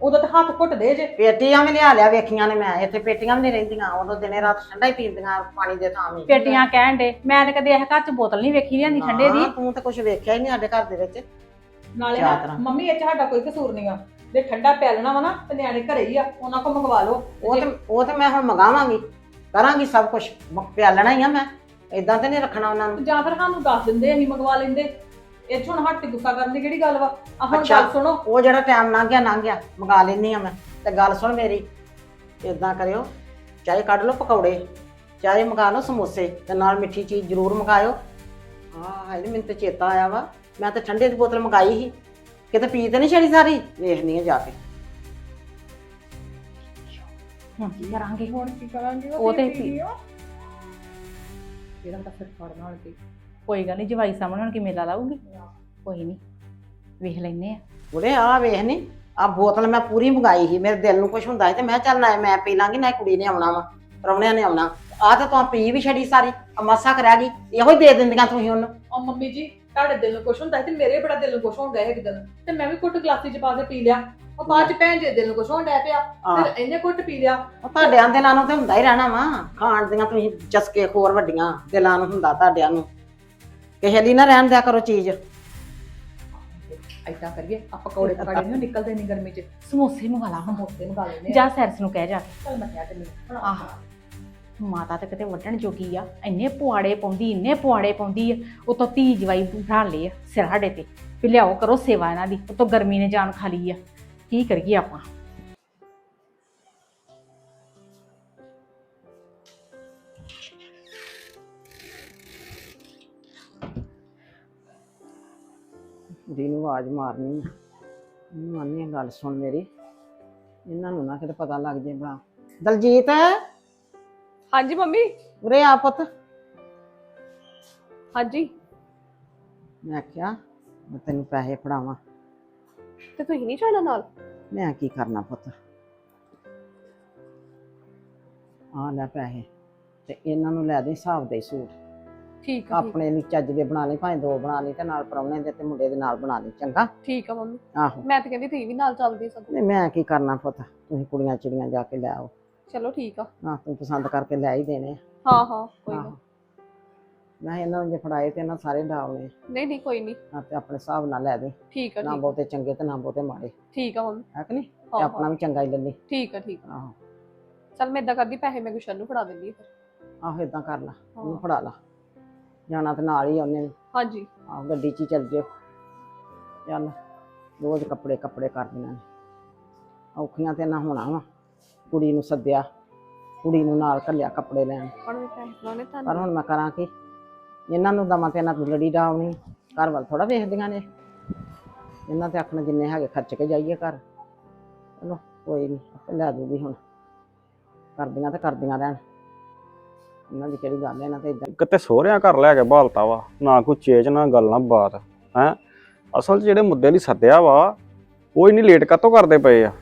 ਉਦੋਂ ਤਾਂ ਹੱਥ ਘੁੱਟਦੇ ਜੇ। ਪੇਟੀਆਂ ਵੀ ਲਿਆ ਲਿਆ ਵੇਖੀਆਂ ਨੇ ਮੈਂ ਇੱਥੇ ਪੇਟੀਆਂ ਵੀ ਨਹੀਂ ਰਹਿੰਦੀਆਂ ਉਦੋਂ ਦਿਨੇ ਰਾਤ ਠੰਡਾ ਹੀ ਪੀਂਦੀਆਂ ਪਾਣੀ ਦੇ ਥਾਂ ਵੀ। ਪੇਟੀਆਂ ਕਹਿਣ ਦੇ ਮੈਂ ਤੇ ਕਦੇ ਇਹ ਘਰ ਚ ਬੋਤਲ ਨਹੀਂ ਵੇਖੀ ਲਿਆਂਦੀ ਠੰਡੇ ਦੀ। ਹਾਂ, ਤੂੰ ਤਾਂ ਕੁਝ ਵੇਖਿਆ ਹੀ ਨਹੀਂ ਸਾਡੇ ਘਰ ਦੇ ਵਿੱਚ। ਨਾਲੇ ਨਾ ਤਰ੍ਹਾਂ? ਮੰਮੀ ਇਹ ਚ ਸਾਡਾ ਕੋਈ ਕਸੂਰ ਨਹੀਂਗਾ ਜੇ ਠੰਡਾ ਪਿਆ ਲੈਣਾ ਵਾ ਨਾ ਤੇ ਨਿਆਣੇ ਘਰੇ ਹੀ ਆ ਉਹਨਾਂ ਕੋਲ ਮੰਗਵਾ ਲਓ। ਉਹ ਤੇ ਉਹ ਤੇ ਮੈਂ ਹੁਣ ਮੰਗਾਵਾਂਗੀ ਕਰਾਂਗੀ ਸਭ ਕੁਝ ਪਿਆਲਣਾ ਹੀ ਆ ਮੈਂ। ਇਦਾਂ ਤੇ ਨਹੀਂ ਰੱਖਣਾ ਉਹਨਾਂ ਨੂੰ। ਜਾਂ ਫਿਰ ਸਾਨੂੰ ਦੱਸ ਦਿੰਦੇ ਅਸੀਂ ਮੰਗਵਾ ਲੈਂਦੇ। ਇਹ 'ਚ ਹੁਣ ਹੱਟ ਕੇ ਗੁੱਸਾ ਕਰਨ ਦੀ ਕਿਹੜੀ ਗੱਲ ਵਾ? ਆ ਹੁਣ ਅੱਛਾ। ਗੱਲ ਸੁਣੋ। ਉਹ ਜਿਹੜਾ ਟਾਈਮ ਲੰਘ ਗਿਆ ਲੰਘ ਗਿਆ ਮੰਗਾ ਲੈਣੀ ਆ ਮੈਂ। ਤੇ ਗੱਲ ਸੁਣ ਮੇਰੀ ਇਦਾਂ ਕਰਿਓ ਚਾਹੇ ਕੱਢ ਲਓ ਪਕੌੜੇ ਚਾਹੇ ਮੰਗਾ ਲਓ ਸਮੋਸੇ ਤੇ ਨਾਲ ਮਿੱਠੀ ਚੀਜ਼ ਜ਼ਰੂਰ ਮੰਗਾਇਓ। ਹਾਂ ਹਾਏ ਨੀ, ਮੈਨੂੰ ਤੇ ਚੇਤਾ ਆਇਆ ਵਾ। ਮੈਂ ਤਾਂ ਠੰਡੇ ਦੀ ਬੋਤਲ ਮੰਗਾਈ ਸੀ। ਕਿਤੇ ਪੀ ਤੇ ਨਹੀਂ ਛੜੀ ਸਾਰੀ? ਵੇਖਣੀ ਆ ਜਾ ਕੇ। ਹੁਣ ਕੀ ਕਰਾਂਗੇ? ਹੁਣ ਕੀ ਕਰਾਂਗੇ? ਉਹ ਤੇ ਪੀ- ਇਹਦਾ ਤਾਂ ਫਿਰ ਫੜ ਨਾਲ ਤੇ ਕੋਈ ਗੱਲ ਨਹੀਂ ਜਵਾਈ ਸਾਹਮਣੇ ਹੁਣ ਕੀ ਮੇਲਾ ਲਾਊਗੀ? ਕੋਈ ਨਹੀਂ ਵੇਖ ਲੈਨੇ ਆ। ਉਹਦੇ ਆ ਵੇਖ ਨੀ। ਆ ਬੋਤਲ ਮੈਂ ਪੂਰੀ ਮੰਗਾਈ ਸੀ ਮੇਰੇ ਦਿਲ ਨੂੰ ਕੁਝ ਹੁੰਦਾ ਸੀ ਤੇ ਮੈਂ ਕਿਹਾ ਚੱਲ ਨਾ ਮੈਂ ਪੀ ਲਾਂਗੀ ਨਾ ਕੁੜੀ ਨੇ ਆਉਣਾ ਵਾ ਪ੍ਰਾਹੁਣਿਆਂ ਨੇ ਆਉਣਾ। ਆ ਤਾਂ ਤੂੰ ਪੀ ਵੀ ਛੜੀ ਸਾਰੀ ਆ ਮਾਸਾ ਕਰਿਆ ਗਈ ਇਹੋ ਹੀ ਦੇ ਦਿੰਦੀਆਂ ਤੁਸੀਂ ਉਹਨੂੰ। ਉਹ ਮੰਮੀ ਜੀ ਤੁਹਾਡੇ ਦਿਲ ਨੂੰ ਕੁਛ ਹੁੰਦਾ ਸੀ ਤੇ ਮੇਰੇ ਬੜਾ ਦਿਲ ਨੂੰ ਕੁਛ ਹੁੰਦਾ ਹੈ ਇੱਕ ਦਿਨ। ਤੇ ਮੈਂ ਵੀ ਕੁੱਟ ਗਲਾਸੀ ਚ ਪਾ ਕੇ ਪੀ ਲਿਆ। ਉਹ ਬਾਅਦ ਚ ਭੈਣ ਜੀ ਦੇ ਦਿਲ ਨੂੰ ਕੁਛ ਹੋਣ ਡਿਆ ਪਿਆ। ਆ ਫਿਰ ਇਹਨੇ ਕੁੱਟ ਪੀ ਲਿਆ। ਉਹ ਤੁਹਾਡਿਆਂ ਦੇ ਨਾਲੋਂ ਤੇ ਹੁੰਦਾ ਹੀ ਰਹਿਣਾ ਵਾ। ਖਾਣ ਦੀਆਂ ਤੁਸੀਂ ਚਸਕੇ ਖੋਰ ਵੱਡੀਆਂ ਦਿਲਾਂ ਨੂੰ ਹੁੰਦਾ ਤੁਹਾਡਿਆਂ ਨੂੰ। ਕਿਸੇ ਦੀ ਨਾ ਰਹਿਣ ਦਿਆ ਕਰੋ ਚੀਜ਼। ਐਦਾਂ ਕਰੀਏ ਆ ਪਕੌੜੇ ਪਕਾੜੇ ਨਹੀਂ ਨਿਕਲਦੇ ਨਹੀਂ ਗਰਮੀ 'ਚ। ਸਮੋਸੇ ਮੰਗਾ ਲਾ ਹੁਣ। ਸਮੋਸੇ ਮੰਗਾ ਲੈਨੇ ਜਾ ਸੈਰਸ ਨੂੰ ਕਹਿ ਜਾ। ਚੱਲ ਮੈਂ ਕਹਿ ਦਿੰਦੀ ਹਾਂ। ਆਹ। ਮਾਤਾ ਤੇ ਕਿਤੇ ਵੱਢਣ ਜੋਗੀ ਆ, ਇੰਨੇ ਪੁਆੜੇ ਪਾਉਂਦੀ, ਇੰਨੇ ਪੁਆੜੇ ਪਾਉਂਦੀ ਆ, ਉਤੋਂ ਧੀ ਜਵਾਈ ਬਿਠਾ ਲਏ ਆ, ਸਿਰ ਸਾਡੇ ਤੇ। ਵੀ ਲਿਆਓ, ਕਰੋ ਸੇਵਾ ਇਹਨਾਂ ਦੀ, ਉਤੋਂ ਗਰਮੀ ਨੇ ਜਾਨ ਖਾ ਲਈ ਆ। ਕੀ ਕਰੀਏ ਆਪਾਂ? ਦੀ ਨੂੰ ਆਵਾਜ਼ ਮਾਰਨੀ ਆ। ਗੱਲ ਸੁਣ ਮੇਰੀ। ਇਹਨਾਂ ਨੂੰ ਨਾ ਕਿਤੇ ਪਤਾ ਲੱਗ ਜੇ ਬਣਾ ਦਲਜੀਤ! ਹਾਂਜੀ ਮੰਮੀ? ਉਰੇ ਆ ਪੁੱਤ। ਹਾਂਜੀ। ਮੈਂ ਕਿਹਾ ਮੈਂ ਤੈਨੂੰ ਪੈਸੇ ਫੜਾਵਾਂ। ਤੇ ਤੁਸੀਂ ਨਹੀਂ ਜਾਣਾ ਨਾਲ? ਮੈਂ ਕੀ ਕਰਨਾ ਪੁੱਤ? ਆ ਲੈ ਪੈਸੇ ਤੇ ਇਹਨਾਂ ਨੂੰ ਲੈ ਦੇ ਹਿਸਾਬ ਦੇ ਸੂਟ। ਠੀਕ ਆ ਠੀਕ- ਆਪਣੇ ਲਈ ਚੱਜ ਦੇ ਬਣਾ ਲਈ ਭਾਵੇਂ ਦੋ ਬਣਾ ਲਈ ਤੇ ਨਾਲ ਪਰੌਣੇ ਦੇ ਤੇ ਮੁੰਡੇ ਦੇ ਨਾਲ ਬਣਾ ਲਈ ਚੰਗਾ? ਠੀਕ ਆ ਮੰਮੀ। ਆਹੋ। ਮੈਂ ਤਾਂ ਕਹਿੰਦੀ ਤੁਸੀਂ ਵੀ ਨਾਲ ਚੱਲਦੇ ਸਗੋਂ। ਨਹੀਂ ਮੈਂ ਕੀ ਕਰਨਾ ਪੁੱਤ? ਤੁਸੀਂ ਕੁੜੀਆਂ ਚਿੜੀਆਂ ਜਾ ਕੇ ਲੈ ਆਓ। ਚਲੋ ਠੀਕ ਆ। ਹਾਂ ਤੂੰ ਪਸੰਦ ਕਰਕੇ ਲੈ ਹੀ ਦੇਣੇ ਆ। ਹਾਂ ਹਾਂ ਕੋਈ ਆਹੋ। ਨਾ। ਮੈਂ ਕਿਹਾ ਇਹਨਾਂ ਨੂੰ ਜੇ ਫੜਾਏ ਤੇ ਇਹਨਾਂ ਸਾਰੇ ਡਾਉਣੇ ਨਹੀਂ ਨਹੀਂ ਕੋਈ ਨਹੀਂ। ਆ ਤੇ ਆਪਣੇ ਹਿਸਾਬ ਨਾਲ ਲੈ ਦੇ। ਠੀਕ ਆ ਨਾ ਠੀਕ ਬਹੁਤੇ ਚੰਗੇ ਤੇ ਨਾ ਬਹੁਤੇ ਮਾੜੇ। ਠੀਕ ਆ ਮੰਮੀ ਹੈ ਕਿ ਨਹੀਂ? ਤੇ ਹਾਂ ਆਪਣਾ ਵੀ ਚੰਗਾ ਹੀ ਲੈ ਲਈ ਠੀਕ ਆ ਠੀਕ ਆ। ਆਹੋ ਚੱਲ ਮੈਂ ਇਦਾਂ ਕਰਦੀ ਪੈਸੇ ਮੈਂ ਗੁਸ਼ਨ ਨੂੰ ਫੜਾ ਦਿੰਦੀ ਆ ਫਿਰ। ਆਹੋ ਇਦਾਂ ਕਰ ਲਾ। ਉਹਨੂੰ ਹਾਂ। ਫੜਾ ਲਾ। ਜਾਣਾ ਤੇ ਨਾਲ ਹੀ ਆ ਉਹਨੇ ਵੀ। ਹਾਂਜੀ। ਆਹੋ ਗੱਡੀ 'ਚ ਹੀ ਚੱਲ ਜਿਓ। ਚੱਲ। ਰੋਜ਼ ਕੱਪੜੇ ਕੱਪੜੇ ਕਰ ਦੇਣਾ। ਨੇ ਔਖੀਆਂ ਤੇ ਨਾ ਹੋਣਾ ਵਾ। ਕੁੜੀ ਨੂੰ ਸੱਦਿਆ ਕੁੜੀ ਨੂੰ ਨਾਲ ਘੱਲਿਆ ਕੱਪੜੇ ਲੈਣ। ਹੁਣ ਵੀ ਪੈਸੇ ਫੜਾਉਣੇ ਪਰ ਤੁਹਾਨੂੰ ਹੁਣ ਮੈਂ ਕਰਾਂ ਕੀ? ਇਹਨਾਂ ਨੂੰ ਦਵਾਂ ਤੇ ਇਹਨਾਂ ਨੂੰ ਲੜੀ ਡਾਉਣੀ ਘਰ ਵੱਲ ਥੋੜਾ ਵੇਖਦੀਆਂ ਨੇ। ਇਹਨਾਂ ਤੇ ਆਖਣਾ ਜਿੰਨੇ ਹੈਗੇ ਖਰਚ ਕੇ ਜਾਈਏ ਘਰ। ਚਲੋ ਕੋਈ ਨਹੀਂ ਲੈ ਦੂਗੀ ਹੁਣ। ਕਰਦੀਆਂ ਤੇ ਕਰਦੀਆਂ ਰਹਿਣ। ਇਹਨਾਂ ਦੀ ਕਿਹੜੀ ਗੱਲ ਹੈ ਇਹਨਾਂ ਤੇ ਇਦਾਂ ਕਿਤੇ ਸੋਹਰਿਆਂ ਘਰ ਲੈ ਕੇ ਬਾਲਤਾ ਵਾ ਨਾ ਕੋਈ ਚੇਜ ਨਾ ਗੱਲ ਨਾ ਬਾਤ ਹੈ? ਅਸਲ 'ਚ ਜਿਹੜੇ ਮੁੱਦੇ ਲਈ ਸੱਦਿਆ ਵਾ ਉਹ ਇੰਨੀ ਲੇਟ ਕਾਤੋਂ ਕਰਦੇ ਪਏ ਆ?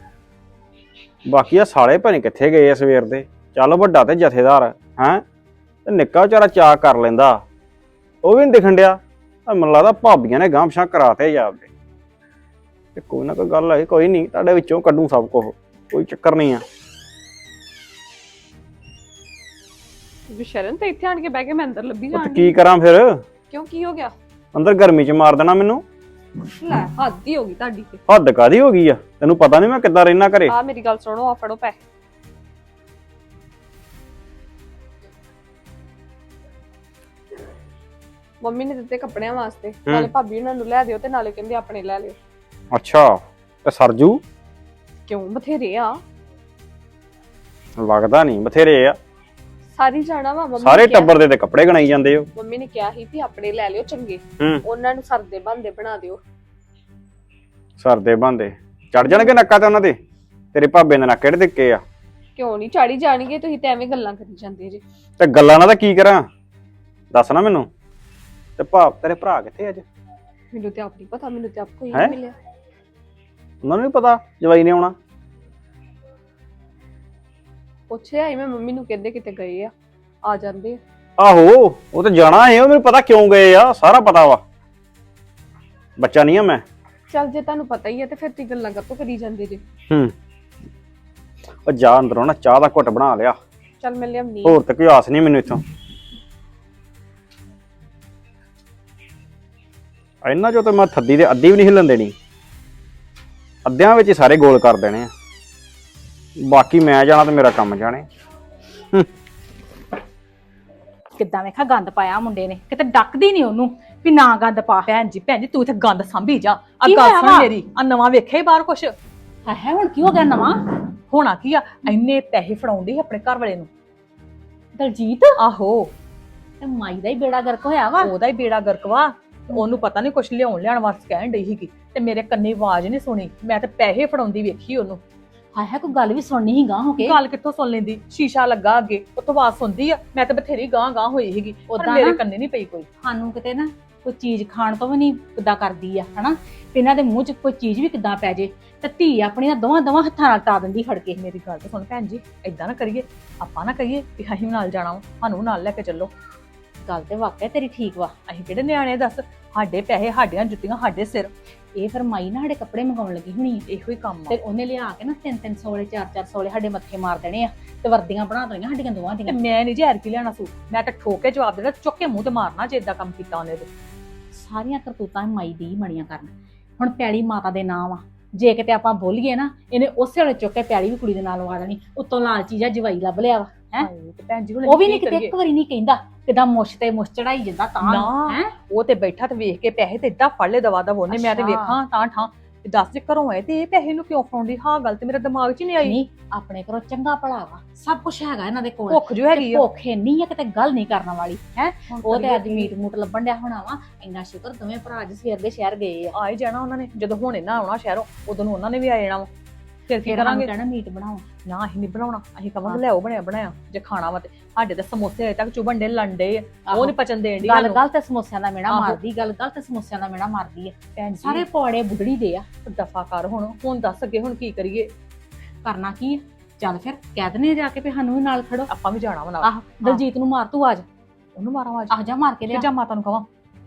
ਬਾਕੀ ਆ ਸਾਲੇ ਭਾਵੇਂ ਕਿੱਥੇ ਗਏ ਆ ਸਵੇਰ ਦੇ। ਚੱਲ ਵੱਡਾ ਤੇ ਜਥੇਦਾਰ ਹੈ? ਤੇ ਨਿੱਕਾ ਵਿਚਾਰਾ ਚਾਅ ਕਰ ਲੈਂਦਾ। ਉਹ ਵੀ ਨਹੀਂ ਦਿਖਣ ਡਿਆ। ਆ ਮੈਨੂੰ ਲੱਗਦਾ ਭਾਬੀਆਂ ਨੇ ਗਾਂਵਸ਼ਾਂ ਕਰਾਤੇ ਜਾਪਦੇ ਤੇ ਕੋਈ ਨਾ ਕੋਈ ਗੱਲ ਹੈ ਕੋਈ ਨਹੀਂ ਤੁਹਾਡੇ ਵਿੱਚੋਂ ਕੱਢੂ ਸਭ ਕੁਝ ਕੋਈ ਚੱਕਰ ਨਹੀਂ ਆ। ਤੇ ਇੱਥੇ ਆਣ ਕੇ ਬਹਿ ਕੇ ਮੈਂ ਅੰਦਰ ਲੱਭੀ ਉਹ ਤੇ ਜਾਣ ਕੀ ਕਰਾਂ ਫਿਰ? ਕਿਉਂ ਕੀ ਹੋ ਗਿਆ? ਅੰਦਰ ਗਰਮੀ 'ਚ ਮਾਰ ਦੇਣਾ ਮੈਨੂੰ। ਲੈ ਹੱਦ ਹੀ ਹੋ ਗਈ ਤੁਹਾਡੀ ਤੇ। ਹੱਦ ਕਾਦੀ ਹੋ ਗਈ ਆ? ਤੈਨੂੰ ਪਤਾ ਨਹੀਂ ਮੈਂ ਕਿੱਦਾਂ ਰਹਿਣਾ ਘਰੇ। ਆ ਮੇਰੀ ਗੱਲ ਸੁਣੋ ਆ ਫੜੋ ਪੈਸੇ। ਮੰਮੀ ਨੇ ਦਿੱਤੇ ਕੱਪੜਿਆਂ ਵਾਸਤੇ। ਨਾਲੇ ਭਾਬੀ ਉਹਨਾਂ ਨੂੰ ਲੈ ਦਿਓ ਤੇ ਨਾਲੇ ਕਹਿੰਦੇ ਆਪਣੇ ਲੈ ਲਿਓ। ਅੱਛਾ ਤੇ ਸਰਜੂ? ਕਿਉਂ? ਬਥੇਰੇ ਆ। ਲੱਗਦਾ ਨਹੀਂ ਬਥੇਰੇ ਆ। ਸਾਰੀ ਜਾਣਾ ਵਾ ਮੰਮੀ ਸਾਰੇ ਨੇ ਕਿਹਾ- ਟੱਬਰ ਦੇ ਤੇ ਕੱਪੜੇ ਗਣਾਈ ਜਾਂਦੇ ਹੋ। ਮੰਮੀ ਨੇ ਕਿਹਾ ਸੀ ਵੀ ਆਪਣੇ ਲੈ ਲਿਓ ਚੰਗੇ। ਹੂੰ। ਉਹਨਾਂ ਨੂੰ ਸਰਦੇ ਬੰਦੇ ਬਣਾ ਦਿਓ। ਸਰਦੇ ਬੰਦੇ ਚੜ ਜਾਣਗੇ ਨੱਕਾ ਤੇ ਉਹਨਾਂ ਦੇ? ਤੇਰੇ ਭਾਬੇ ਦੇ ਨੱਕ ਕਿਹੜੇ ਦਿੱਕੇ ਆ? ਕਿਉਂ ਨਹੀਂ ਚਾੜੀ ਜਾਣਗੇ ਤੁਸੀਂ ਤੇ ਐਵੇਂ ਗੱਲਾਂ ਕਰੀ ਜਾਂਦੇ ਜੀ। ਤੇ ਗੱਲਾਂ ਨਾਲ ਤਾਂ ਕੀ ਕਰਾਂ? ਦੱਸ ਨਾ ਮੈਨੂੰ। ਤੇ ਭਾ ਤੇਰੇ ਭਰਾ ਕਿੱਥੇ ਅੱਜ? ਮੈਨੂੰ ਤੇ ਆਪ ਨਹੀਂ ਪਤਾ ਮੈਨੂੰ ਤੇ ਆਪ ਕੋਈ ਹੈਂ? ਨਹੀਂ ਮਿਲਿਆ। ਉਹਨਾਂ ਨੂੰ ਵੀ ਪਤਾ ਜਵਾਈ ਨੇ ਆਉਣਾ। ਪੁੱਛਿਆ ਹੀ ਮੈਂ ਮੰਮੀ ਨੂੰ ਕਹਿੰਦੇ ਕਿਤੇ ਗਏ ਆ ਆ ਜਾਂਦੇ ਆ। ਆਹੋ ਉਹ ਤੇ ਜਾਣਾ ਹੈ ਉਹ ਮੈਨੂੰ ਪਤਾ ਕਿਉਂ ਗਏ ਆ ਸਾਰਾ ਪਤਾ ਵਾ। ਬੱਚਾ ਨਹੀਂ ਆ ਮੈਂ। ਚੱਲ ਜੇ ਤੁਹਾਨੂੰ ਪਤਾ ਹੀ ਹੈ ਤੇ ਫਿਰ ਤੁਸੀਂ ਗੱਲਾਂ ਕਾਹਤੋਂ ਕਰੀ ਜਾਂਦੇ ਜੇ। ਹੂੰ। ਉਹ ਜਾ ਅੰਦਰੋਂ ਨਾ ਚਾਹ ਦਾ ਘੁੱਟ ਬਣਾ ਲਿਆ। ਚੱਲ ਮੈਂ ਲਿਆਉਣੀ ਹੋਰ ਤੇ ਕੋਈ ਆਸ ਨਹੀਂ ਮੈਨੂੰ ਇੱਥੋਂ। ਇਹਨਾਂ ਚੋਂ ਤਾਂ ਮੈਂ ਥੱਦੀ ਦੇ ਅੱਧੀ ਵੀ ਨਹੀਂ ਹਿੱਲਣ ਦੇਣੀ। ਅੱਧਿਆਂ ਵਿੱਚ ਹੀ ਸਾਰੇ ਗੋਲ ਕਰ ਦੇਣੇ ਆ। ਬਾਕੀ ਮੈਂ ਜਾਣਾ ਤੇ ਮੇਰਾ ਕੰਮ ਜਾਣੇ। ਕਿੱਦਾਂ ਵੇਖਾ ਗੰਦ ਪਾਇਆ ਮੁੰਡੇ ਨੇ। ਕਿਤੇ ਡੱਕਦੀ ਨਹੀਂ ਉਹਨੂੰ ਵੀ ਨਾ ਗੰਦ ਪਾ। ਭੈਣ ਜੀ ਭੈਣ ਜੀ ਤੂੰ ਇੱਥੇ ਗੰਦ ਸੰਭੀ ਜਾ। ਆ ਕੀ ਗੱਲ ਹੋਇਆ ਸੁਣ ਵਾ? ਮੇਰੀ। ਆ ਨਵਾਂ ਵੇਖਿਆ ਹੀ ਬਾਹਰ ਕੁਛ? ਹੈ ਹੈ ਹੁਣ ਕੀ ਹੋ ਗਿਆ ਨਵਾਂ? ਹੋਣਾ ਕੀ ਆ? ਇੰਨੇ ਪੈਸੇ ਫੜਾਉਂਦੀ ਸੀ ਆਪਣੇ ਘਰ ਵਾਲੇ ਨੂੰ। ਦਲਜੀਤ? ਆਹੋ। ਤੇ ਮਾਈ ਦਾ ਹੀ ਬੇੜਾ ਗਰਕ ਹੋਇਆ ਵਾ? ਉਹਦਾ ਹੀ ਬੇੜਾ ਗਰਕਵਾ ਉਹਨੂੰ ਪਤਾ ਨਹੀਂ ਕੁਛ ਲਿਆਉਣ ਲਿਆਉਣ ਵਾਸਤੇ ਕਹਿਣ ਡਈ ਸੀਗੀ। ਤੇ ਮੇਰੇ ਕੰਨੀ ਆਵਾਜ਼ ਨਹੀਂ ਸੁਣੀ। ਮੈਂ ਤੇ ਪੈਸੇ ਫੜਾਉਂਦੀ ਵੇਖੀ ਉਹਨੂੰ। ਹਾਏ ਹੈ ਕੋਈ ਗੱਲ ਵੀ ਸੁਣਨੀ ਹੀ ਗਾਂ ਹੋ ਕੇ? ਗੱਲ ਕਿੱਥੋਂ ਸੁਣ ਲੈਂਦੀ? ਸ਼ੀਸ਼ਾ ਲੱਗਾ ਅੱਗੇ ਉੱਥੋਂ ਆਵਾਜ਼ ਸੁਣਦੀ ਆ। ਮੈਂ ਤੇ ਬਥੇਰੀ ਗਾਂ ਗਾਂ ਹੋਈ ਪਰ ਓਦਾਂ ਮੇਰੇ ਨਾ- ਕੰਨੀ ਨਹੀਂ ਪਈ ਕੋਈ। ਸਾਨੂੰ ਕਿਤੇ ਨਾ ਕੋਈ ਚੀਜ਼ ਖਾਣ ਤੋਂ ਵੀ ਨਹੀਂ ਕਿੱਦਾਂ ਕਰਦੀ ਆ ਹਨਾ? ਇਹਨਾਂ ਦੇ ਮੂੰਹ 'ਚ ਕੋਈ ਚੀਜ਼ ਵੀ ਕਿੱਦਾਂ ਪੈ ਜੇ ਤੇ ਧੀ ਆਪਣੀਆਂ ਦੋਵਾਂ ਦੋਵਾਂ ਹੱਥਾਂ ਨਾਲ ਟਾ ਦਿੰਦੀ ਫੜ ਕੇ ਮੇਰੀ ਗੱਲ ਤੇ ਸੁਣ ਭੈਣ ਜੀ ਏਦਾਂ ਨਾ ਕਰੀਏ ਆਪਾਂ ਨਾ ਕਹੀਏ ਵੀ ਅਸੀਂ ਨਾਲ ਜਾਣਾ ਵਾ ਸਾਨੂੰ ਨਾਲ ਲੈ ਕੇ ਚੱਲੋ। ਗੱਲ ਤੇ ਵਾਕਿਆ ਤੇਰੀ ਠੀਕ ਵਾ। ਅਸੀਂ ਕਿਹੜੇ ਨਿਆਣੇ ਆ ਦੱਸ? ਸਾਡੇ ਪੈਸੇ ਸਾਡੀਆਂ ਜੁੱਤੀਆਂ ਸਾਡੇ ਸਿਰ। ਇਹ ਫਿਰ ਮਾਈ ਨਾ ਸਾਡੇ ਕੱਪੜੇ ਮੰਗਾਉਣ ਲੱਗੀ ਹੋਣੀ। ਇਹੋ ਹੀ ਕੰਮ ਆ। ਤੇ ਉਹਨੇ ਲਿਆ ਕੇ ਨਾ ਤਿੰਨ ਤਿੰਨ ਸੌਲੇ ਚਾਰ ਚਾਰ ਸੌਲੇ ਸਾਡੇ ਮੱਥੇ ਮਾਰ ਦੇਣੇ ਆ। ਤੇ ਵਰਦੀਆਂ ਬਣਾ ਦੇਣੀਆਂ ਸਾਡੀਆਂ ਦੋਵਾਂ ਦੀਆਂ। ਮੈਂ ਨਹੀਂ ਜ਼ਹਿਰ ਕੀ ਲੈਣਾ ਸੂਟ। ਮੈਂ ਤਾਂ ਠੋਕ ਜਵਾਬ ਦੇਣਾ ਚੁੱਕ ਕੇ ਮੂੰਹ ਤੇ ਮਾਰਨਾ ਜੇ ਏਦਾਂ ਕੰਮ ਕੀਤਾ ਉਹਨੇ ਤੇ। ਸਾਰੀਆਂ ਕਰਤੂਤਾਂ ਮਾਈ ਦੀ ਹੀ ਬਣੀਆਂ ਕਰਨ। ਹੁਣ ਪੈਲੀ ਮਾਤਾ ਦੇ ਨਾਮ ਆ। ਜੇ ਕਿਤੇ ਆਪਾਂ ਬੋਲੀਏ ਨਾ ਇਹਨੇ ਉਸੇ ਵੇਲੇ ਚੁੱਕ ਕੇ ਪੈਲੀ ਵੀ ਕੁੜੀ ਦੇ ਨਾਲ ਲਵਾ ਦੇਣੀ ਉੱਤੋਂ ਲਾਲਚੀ ਜਾਂ ਜਵਾਈ ਲੱਭ ਲਿਆ ਵਾ ਹੈਂ? ਭੈਣ ਜੀ ਉਹ ਵੀ ਨਹੀਂ ਕਿਤੇ? ਇੱਕ ਵਾਰੀ ਨਹੀਂ ਕਹਿੰਦਾ ਕਿਦਾਂ ਮੁੱਛ ਤੇ ਮੁੱਛ ਚੜਾਈ ਜਾਂਦਾ ਤਾਂ ਹੈ ਉਹ ਤੇ ਬੈਠਾ ਤੇ ਵੇਖ ਕੇ ਪੈਸੇ ਤੇ ਏਦਾਂ ਫੜ ਲੈ ਦਵਾ ਦਵ ਉਹਨੇ ਮੈਂ ਤੇ। ਵੇਖਾਂ ਤਾਂ ਠਾਂ ਤੇ ਦੱਸ ਜੇ ਘਰੋਂ ਆਏ ਤੇ ਇਹ ਪੈਸੇ ਨੂੰ ਕਿਉਂ ਫੜਾਉਂਦੀ? ਹਾਂ ਗੱਲ ਤੇ ਮੇਰੇ ਦਿਮਾਗ 'ਚ ਹੀ ਨਹੀਂ ਆਈ। ਨਹੀਂ ਆਪਣੇ ਘਰੋਂ ਚੰਗਾ ਭਲਾ ਵਾ। ਸਭ ਕੁਝ ਹੈਗਾ ਇਹਨਾਂ ਦੇ ਕੋਲ। ਭੁੱਖ ਜੋ ਹੈਗੀ ਤੇ ਆ। ਭੁੱਖ ਇੰਨੀ ਆ ਕਿਤੇ ਗੱਲ ਨਹੀਂ ਕਰਨ ਵਾਲੀ ਹੈ? ਉਹ ਤੇ ਅੱਜ? ਮੀਟ ਮੂਟ ਲੱਭਣ ਡਿਆ ਹੋਣਾ ਵਾ। ਇੰਨਾ ਸ਼ੁਕਰ ਦੋਵੇਂ ਭਰਾ ਅੱਜ ਸਵੇਰ ਦੇ ਸ਼ਹਿਰ ਗਏ ਆ। ਆ ਹੀ ਜਾਣਾ ਉਹਨਾਂ ਨੇ। ਜਦੋਂ ਹੁਣੇ ਨਾ ਆਉਣਾ ਸ਼ਹਿਰੋਂ ਉਦੋਂ ਨੂੰ ਉਹਨਾਂ ਨੇ ਵੀ ਆ ਜਾਣਾ ਵਾ। ਫਿਰ ਕੀ ਫਿਰ ਕਰਾਂਗੇ ਕਰਾਂਗੇ। ਕਹਿਣਾ ਮੀਟ ਬਣਾਓ। ਨਾ ਅਸੀਂ ਨਹੀਂ ਬਣਾਉਣਾ। ਅਸੀਂ ਕਵਾਂਗੇ ਲਿਆਓ ਬਣਿਆ ਬਣਾਇਆ ਜੇ ਖਾਣਾ ਵਾ ਤੇ ਸਾਡੇ ਤੇ ਸਮੋਸੇ ਅਜੇ ਤੱਕ ਚੁਬਣ ਦੇ ਲੰਡੇ ਉਹ ਨਹੀਂ ਪਚਣ ਦੇਣ ਦੀ ਗੱਲ ਗੱਲ ਤੇ ਸਮੋਸਿਆਂ ਦਾ ਮੇਣਾ ਆਹੋ। ਮਾਰਦੀ ਗੱਲ ਗੱਲ ਤੇ ਸਮੋਸਿਆਂ ਦਾ ਮੇਣਾ ਮਾਰਦੀ ਹੈ। ਭੈਣ ਸਾਰੇ ਪੌੜੇ ਬੁੱਢੜੀ ਦੇ ਆ। ਦਫਾ ਕਰ ਹੁਣ। ਹੁਣ ਦੱਸ ਅੱਗੇ ਹੁਣ ਕੀ ਕਰੀਏ? ਕਰਨਾ ਕੀ ਹੈ? ਚੱਲ ਫਿਰ ਕਹਿ ਦਨੇ ਜਾ ਕੇ ਵੀ ਸਾਨੂੰ ਵੀ ਨਾਲ ਖੜੋ। ਆਪਾਂ ਵੀ ਜਾਣਾ ਵਾ ਨਾਲ। ਆਹ ਦਲਜੀਤ ਨੂੰ ਮਾਰ ਤੂੰ ਆਜ ਉਹਨੂੰ ਮਾਰਾਂ ਆਵਾਜ਼ ਆਹ ਜਾ ਮਾਰ ਕੇ ਲਿਆ। ਜਾਂ ਮਾਤਾ ਨੂੰ ਕਵਾਂ।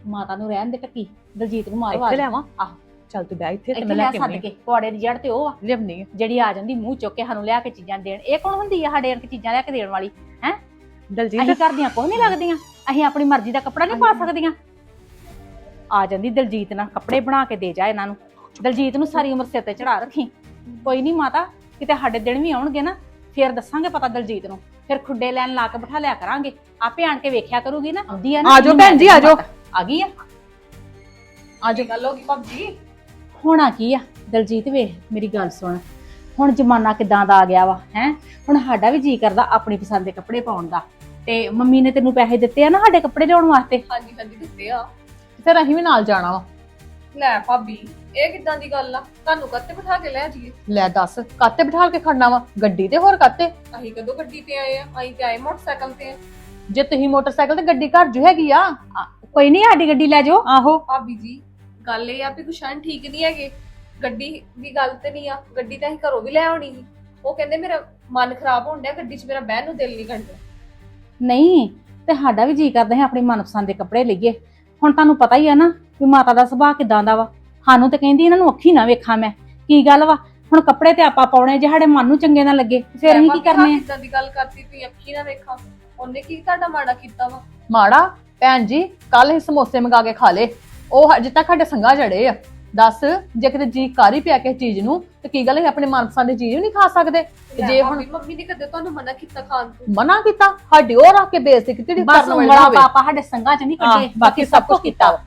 ਮਾਤਾ ਨੂੰ ਰਹਿਣ ਦੇ ਟੱਕੀ। ਦਲਜੀਤ ਨੂੰ ਮਾਰ ਇੱਥੇ ਲਿਆਵਾਂ। ਆਹ। ਚੱਲ ਤੂੰ ਬੈ ਇੱਥੇ ਤੇ ਇੱਥੇ ਮੈਂ ਲੈ ਲੈ ਕੇ ਸੱਦ ਆਉਂਦੀ ਕੇ ਪੌੜੇ ਦੀ ਜੜ ਤੇ ਉਹ ਆ। ਲਿਆਉਣੀ ਆ ਜਿਹੜੀ ਆ ਜਾਂਦੀ ਮੂੰਹ ਚੁੱਕ ਕੇ ਸਾਨੂੰ ਲਿਆ ਕੇ ਚੀਜ਼ਾਂ ਦੇਣ। ਇਹ ਕੌਣ ਹੁੰਦੀ ਆ ਸਾਡੇ ਵਰਗੀ ਚੀਜ਼ਾਂ ਲਿਆ ਕੇ ਦੇਣ ਵਾਲੀ? ਅਸੀਂ ਦਲਜੀਤ? ਘਰ ਦੀਆਂ ਕੋਈ ਨਹੀਂ ਲੱਗਦੀਆਂ। ਅਸੀਂ ਆਪਣੀ ਮਰਜ਼ੀ ਦਾ ਕੱਪੜਾ ਨਹੀਂ ਪਾ ਸਕਦੀਆਂ। ਆ ਜਾਂਦੀ ਦਲਜੀਤ ਨਾਲ ਕੱਪੜੇ ਬਣਾ ਕੇ ਦੇ ਜਾ ਇਹਨਾਂ ਨੂੰ। ਦਲਜੀਤ ਨੂੰ ਸਾਰੀ ਉਮਰ ਸਿਰ ਤੇ ਚੜਾ ਰੱਖੀ। ਕੋਈ ਨਹੀਂ ਮਾਤਾ ਕਿਤੇ ਸਾਡੇ ਦਿਨ ਵੀ ਆਉਣਗੇ ਨਾ ਫੇਰ ਦੱਸਾਂਗੇ ਪਤਾ ਦਲਜੀਤ ਨੂੰ। ਫਿਰ ਖੁੱਡੇ ਲੈਣ ਲਾ ਕੇ ਬਿਠਾ ਲਿਆ ਕਰਾਂਗੇ। ਆਪੇ ਆਣ ਕੇ ਵੇਖਿਆ ਕਰੂਗੀ ਨਾ। ਆਉਂਦੀ ਆ ਨਾ ਆ ਜਾਓ ਇਹਨੂੰ ਭੈਣ ਜੀ, ਆ ਜਾਓ। ਆ ਗਈ ਆ। ਅੱਜ ਗੱਲ ਹੋ ਗਈ ਭਾਬੀ ਹੋਣਾ ਕੀ ਆ? ਦਲਜੀਤ ਵੇਖ ਮੇਰੀ ਗੱਲ ਸੁਣ। ਹੁਣ ਜ਼ਮਾਨਾ ਕਿਦਾਂ ਦਾ ਆ ਗਿਆ ਵਾ ਹੈ? ਹੁਣ ਸਾਡਾ ਵੀ ਜੀ ਕਰਦਾ ਆਪਣੀ ਪਸੰਦ ਦੇ ਕੱਪੜੇ ਪਾਉਣ ਦਾ। ਤੇ ਮੰਮੀ ਨੇ ਤੈਨੂੰ ਪੈਸੇ ਦਿੱਤੇ ਆ ਨਾ ਸਾਡੇ ਕੱਪੜੇ ਲਿਆਉਣ ਵਾਸਤੇ? ਹਾਂਜੀ ਹਾਂਜੀ ਦਿੱਤੇ ਆ। ਫਿਰ ਅਸੀਂ ਵੀ ਨਾਲ ਜਾਣਾ ਵਾ। ਲੈ ਭਾਬੀ ਇਹ ਕਿੱਦਾਂ ਦੀ ਗੱਲ ਆ? ਤੁਹਾਨੂੰ ਕੱਤੇ ਬਿਠਾ ਕੇ ਲੈ ਜਾਈਏ। ਲੈ ਦੱਸ ਕਾਤੇ ਬਿਠਾਲ ਕੇ ਖੜਨਾ ਵਾ? ਗੱਡੀ ਤੇ ਹੋਰ ਕਾਤੇ? ਅਸੀਂ ਕਦੋਂ ਗੱਡੀ ਤੇ ਆਏ ਆ? ਅਸੀਂ ਤੇ ਆਏ ਮੋਟਰਸਾਈਕਲ ਤੇ। ਆ। ਜੇ ਤੁਸੀਂ ਮੋਟਰਸਾਈਕਲ ਤੇ ਗੱਡੀ ਘਰ ਜੂ ਹੈਗੀ ਆ? ਕੋਈ ਨਹੀਂ ਸਾਡੀ ਗੱਡੀ ਲੈ ਜਾਓ। ਆਹੋ। ਭਾਬੀ ਜੀ ਗੱਲ ਇਹ ਆ ਵੀ ਗੁਸ਼ਨ ਠੀਕ ਨਹੀਂ ਹੈਗੇ ਗੱਡੀ ਦੀ ਗੱਲ ਤੇ ਨਹੀਂ ਆ ਗੱਡੀ ਤਾਂ ਅਸੀਂ ਘਰੋਂ ਵੀ ਲੈ ਆਉਣੀ ਸੀ। ਉਹ ਕਹਿੰਦੇ ਮੇਰਾ ਮਨ ਖਰਾਬ ਹੋਣ ਡਿਆ ਗੱਡੀ 'ਚ ਮੇਰਾ ਬਹਿਣ ਨੂੰ ਦਿਲ ਨਹੀਂ ਕਰਦਾ ਨਹੀਂ ਤੇ ਸਾਡਾ ਵੀ ਜੀ ਕਰਦਾ ਹੈ ਆਪਣੀ ਮਨਪਸੰਦ ਦੇ ਕੱਪੜੇ ਲਈਏ। ਹੁਣ ਤੁਹਾਨੂੰ ਪਤਾ ਹੀ ਆ ਨਾ ਵੀ ਮਾਤਾ ਦਾ ਸੁਭਾਅ ਕਿਦਾਂ ਦਾ ਵਾ। ਸਾਨੂੰ ਤੇ ਕਹਿੰਦੀ ਇਹਨਾਂ ਨੂੰ ਅੱਖੀ ਨਾ ਵੇਖਾਂ ਮੈਂ। ਕੀ ਗੱਲ ਵਾ? ਹੁਣ ਕੱਪੜੇ ਤੇ ਆਪਾਂ ਪਾਉਣੇ ਜੇ ਸਾਡੇ ਮਨ ਨੂੰ ਚੰਗੇ ਨਾ ਲੱਗੇ ਫਿਰ ਅਸੀਂ ਕੀ ਕਰਨੇ ਆ? ਕਿੱਦਾਂ ਦੀ ਗੱਲ ਕਰਤੀ ਤੁਸੀਂ ਅੱਖੀ ਨਾ ਵੇਖਾਂ। ਉਹਨੇ ਕੀ ਤੁਹਾਡਾ ਮਾੜਾ ਕੀਤਾ ਵਾ? ਮਾੜਾ ਭੈਣ ਜੀ ਕੱਲ ਹੀ ਸਮੋਸੇ ਮੰਗਾ ਕੇ ਖਾ ਲੇ ਉਹ ਅਜੇ ਤੱਕ ਸਾਡੇ ਸੰਗਾ ਜੜੇ ਆ ਦੱਸ ਜੇ ਕਿਤੇ ਜੀ ਕਰ ਹੀ ਪਿਆ ਕਿਸੇ ਚੀਜ਼ ਨੂੰ ਤੇ ਕੀ ਗੱਲ ਹੈ ਆਪਣੇ ਮਨਪਸੰਦ ਦੀ ਚੀਜ਼ ਵੀ ਨਹੀਂ ਖਾ ਸਕਦੇ? ਤੇ ਜੇ ਹੁਣ ਮੰਮੀ ਨੇ ਕਦੇ ਤੁਹਾਨੂੰ ਮਨਾ ਕੀਤਾ ਖਾਣ ਤੋਂ? ਮਨਾ ਕੀਤਾ? ਸਾਡੀ ਉਹ ਰੱਖ ਕੇ ਬੇਇੱਜ਼ਤੀ ਕੀਤੀ ਜਿਹੜੀ ਬਸ ਕਰਨ ਵਾਲੀ ਉਂਗਲਾ ਹੋਵੇ। ਪਾਪਾ ਸਾਡੇ ਸੰਗਾਂ ਚ ਨਹੀਂ ਕੱਢੇ ਬਾਕੀ ਸਭ ਕੁਝ ਕੀਤਾ। ਵਾ।